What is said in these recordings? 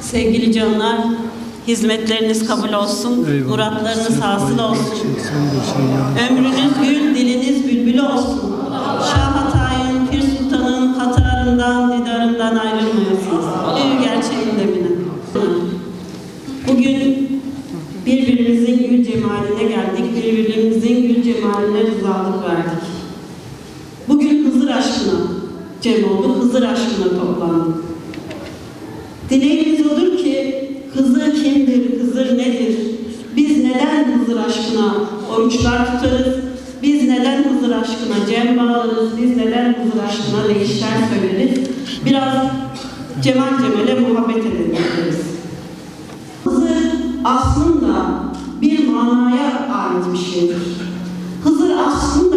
Sevgili canlar, hizmetleriniz kabul olsun, muratlarınız hasıl olsun. Ömrünüz gül, aşkına toplandık. Dileğimiz odur ki Hızır kimdir, Hızır nedir? Biz neden Hızır aşkına oruçlar tutarız? Biz neden Hızır aşkına cem bağlarız? Biz neden Hızır aşkına ne işler söyleriz? Biraz Cemal Cemal'e muhabbet edelim deriz. Hızır aslında bir manaya ait bir şeydir. Hızır aslında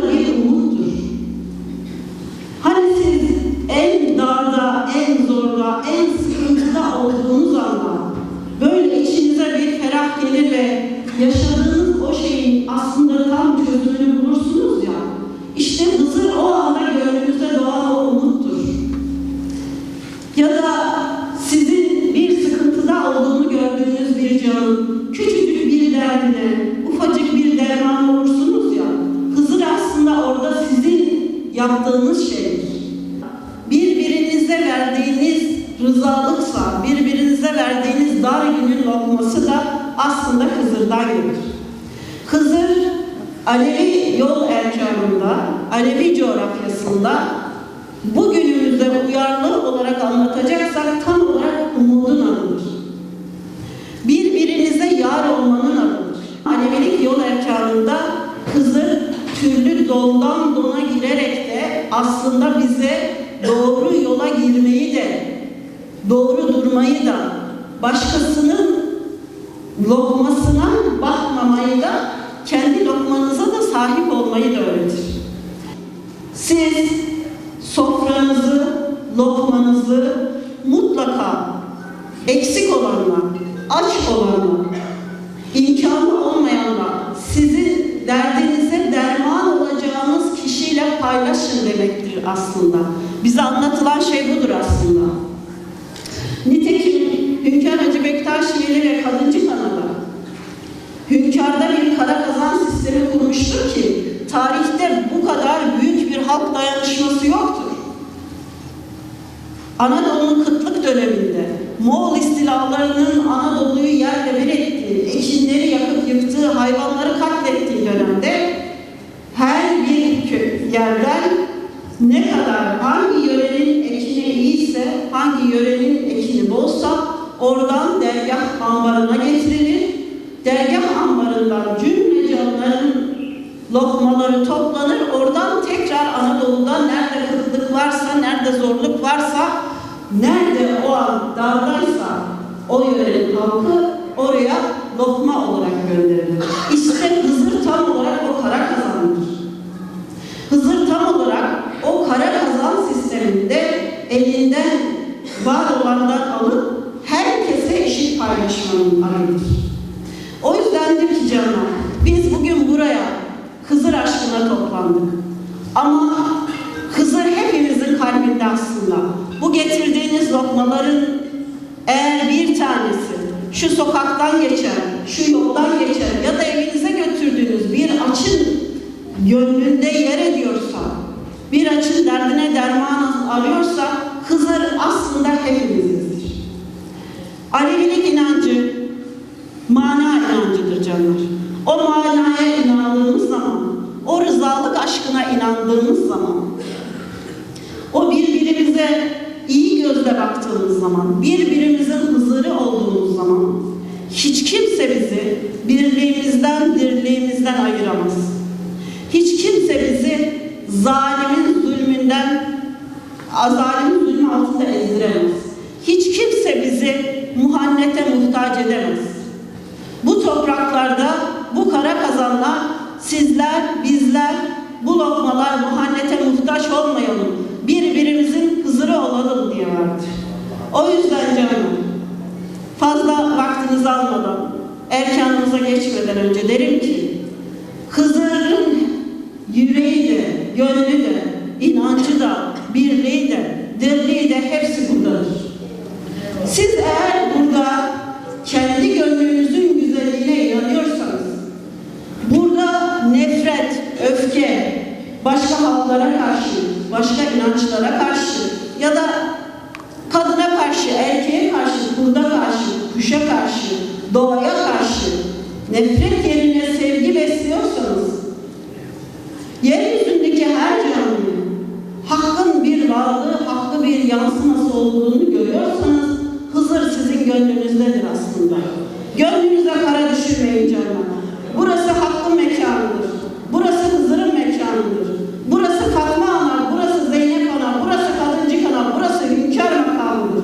yaşadığınız o şeyin aslında tam çözümünü bulursunuz ya. İşte Hızır o anda gönlünüze doğan o umuttur. Ya da sizin bir sıkıntıda olduğunu gördüğünüz bir canın küçücük bir derdine, ufacık bir derman olursunuz ya. Hızır aslında orada sizin yaptığınız şeydir. Birbirinize verdiğiniz rızalıksa, birbirinize verdiğiniz dar günün lokması da aslında Hızır'dan gelir. Hızır, Alevi yol erkanında, Alevi coğrafyasında bugünümüzde uyarlı olarak anlatacaksak tam olarak umudun adıdır. Birbirinize yar olmanın adıdır. Alevilik yol erkanında Hızır türlü doldan dona girerek de aslında bize doğru yola girmeyi de doğru durmayı da başkasının lokmasına bakmamayı da kendi lokmanıza da sahip olmayı da öğretir. Siz sofranızı, lokmanızı mutlaka eksik olanla, aç olanla, imkanı olmayanla sizin derdinize derman olacağınız kişiyle paylaşın demektir aslında. Bize anlatılan şey budur aslında. Nitekim Hünkar Hacı Bektaş Veli ve Kanada Hünkâr'da bir kara kazan sistemi kurmuştur ki tarihte bu kadar büyük bir halk dayanışması yoktur. Anadolu'nun kıtlık döneminde Moğol istilalarının Anadolu'yu yerle bir ettiği, ekinleri yakıp yıktığı, hayvanları katlettiği dönemde her bir yerden ne kadar hangi yörenin ekini iyiyse, hangi yörenin ekini bolsa oradan dergah ambarına getirilir. Dergah ambarından cümlece onların lokmaları toplanır. Oradan tekrar Anadolu'da nerede kıtlık varsa, nerede zorluk varsa, nerede o an dardaysa o yörenin halkı oraya lokma olarak gönderilir. İşte Hızır tam olarak o kara kazandır. Hızır tam olarak o kara kazan sisteminde elinden var olandan alıp herkese eşit paylaşmanın aracıdır. Canlar, biz bugün buraya Hızır aşkına toplandık. Ama Hızır hepimizin kalbinde aslında. Bu getirdiğiniz lokmaların eğer bir tanesi şu sokaktan geçer, şu yoldan geçer ya da evinize götürdüğünüz bir açın gönlünde yer ediyorsa, bir açın derdine derman arıyorsa Hızır aslında hepimizdir. Alevilik inancı mana inancıdır canlar. O manaya inandığımız zaman, o rızalık aşkına inandığımız zaman, o birbirimize iyi gözle baktığımız zaman, birbirimizin hızırı olduğumuz zaman hiç kimse bizi birliğimizden, ayıramaz. Hiç kimse bizi zalimin zulmünden, zalimin zulmü altında ezdiremez. Hiç kimse bizi muhannete muhtaç edemez. Bu topraklarda, bu kara kazanlar, sizler, bizler, bu lokmalar muhannete muhtaç olmayalım. Birbirimizin hızırı olalım diye vardır. O yüzden canım, fazla vaktinizi almadan, erkanınıza geçmeden önce derim ki, yansıması olduğunu görüyorsanız Hızır sizin gönlünüzdedir aslında. Gönlünüze kara düşürmeyin canlar. Burası hakkın mekanıdır. Burası Hızır'ın mekanıdır. Burası Fatma Ana, burası Zeynep Ana, burası Kadıncık Ana, burası Hünkâr makamıdır.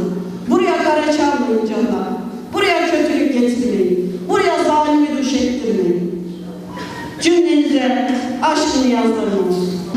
Buraya kara çalmayın canlar. Buraya kötülük getirmeyin. Buraya zalimi düşettirmeyin. Cümlenize aşkını yazdırın.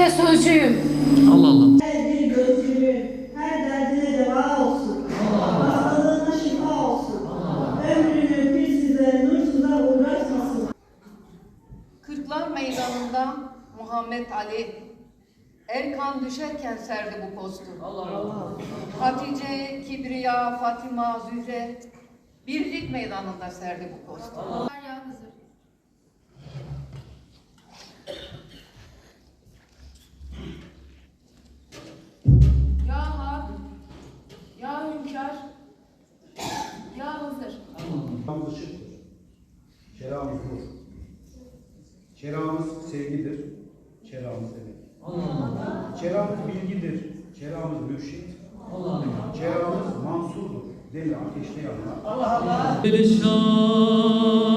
Hikmette sözcüyüm. Allah Allah Her bir gözlülüğü, her derdine deva olsun. Hastalığına şifa olsun. Ömrünü bir size, nursuza uğratmasın. Kırklar Meydanı'nda Muhammed Ali Erkan düşerken serdi bu postu. Hatice, Kibriya, Fatima, Zühre Birlik Meydanı'nda serdi bu postu. Ya Keramız bilgidir. Keramız mürşit. Allah Allah. Cerrahımız mansurdur. Demir ateşte yanar. Deli şahım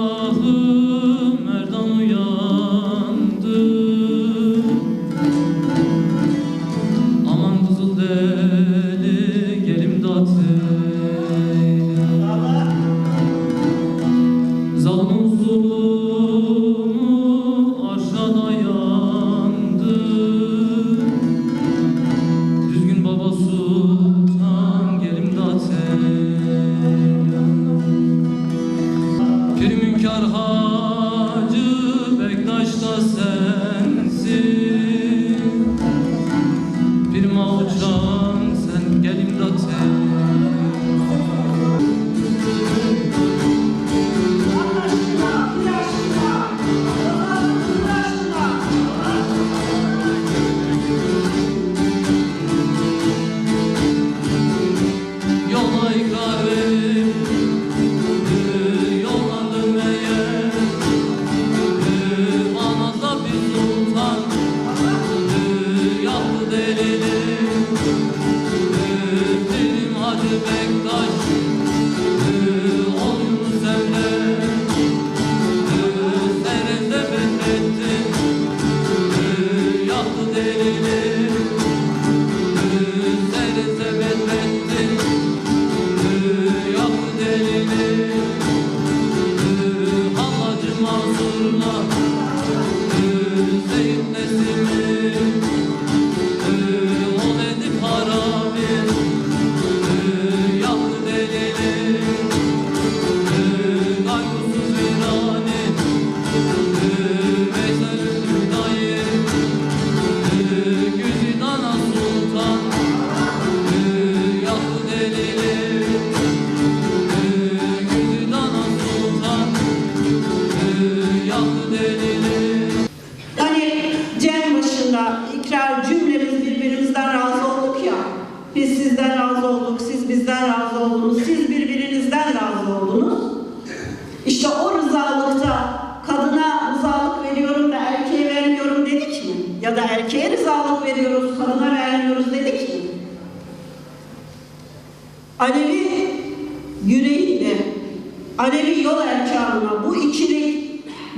Alevi yol erkanına bu ikilik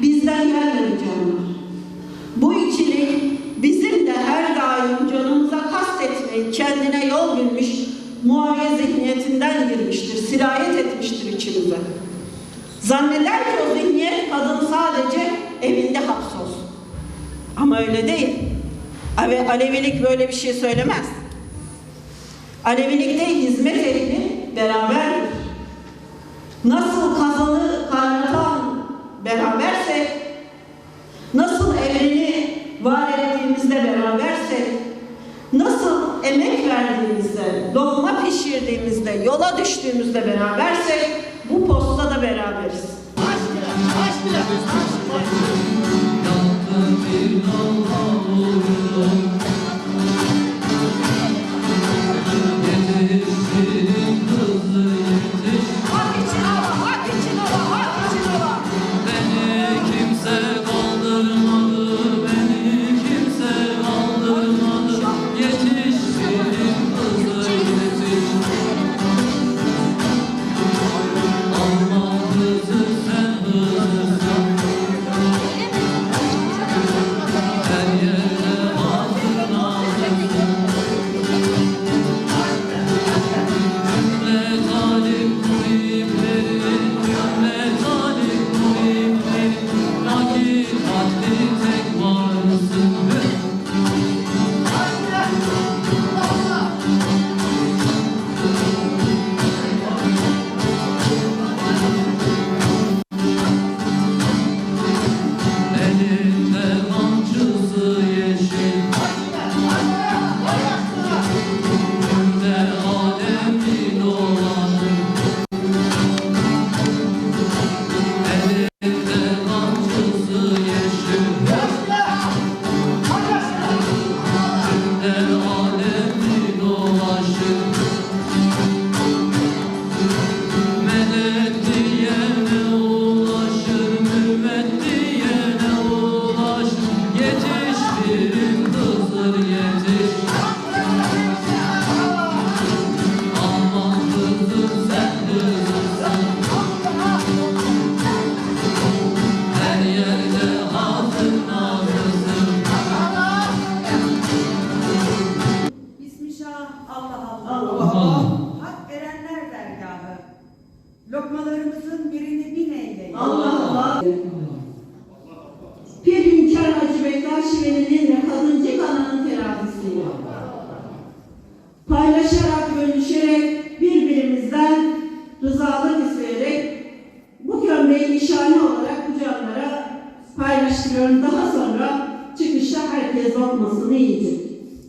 bizden gelmedi canlar. Bu ikilik bizim de her daim canımıza kastetmeyi kendine yol bilmiş Muaviye zihniyetinden girmiştir, sirayet etmiştir içimize. Zanneder ki o zihniyet kadın sadece evinde hapsolsun. Ama öyle değil. Ave- Alevilik böyle bir şey söylemez. Alevilikte hizmet ehli beraberdir. Nasıl kazanı kaynatan beraberse, nasıl evreni var ettiğimizde beraberse, nasıl emek verdiğimizde, dolma pişirdiğimizde, yola düştüğümüzde beraberse, bu posta da beraberiz. Yaptım like. Lokmalarımızın birini bin eyle. Allah Allah. Bir hünkâr Hacı Bektaş Şiveli'nin ve kadıncı kananın terazisiyle. Paylaşarak, bölüşerek, birbirimizden rızalık isteyerek bu gömleği nişane olarak bu canlara paylaştırıyorum. Daha sonra çıkışta herkes lokmasını yiyecek.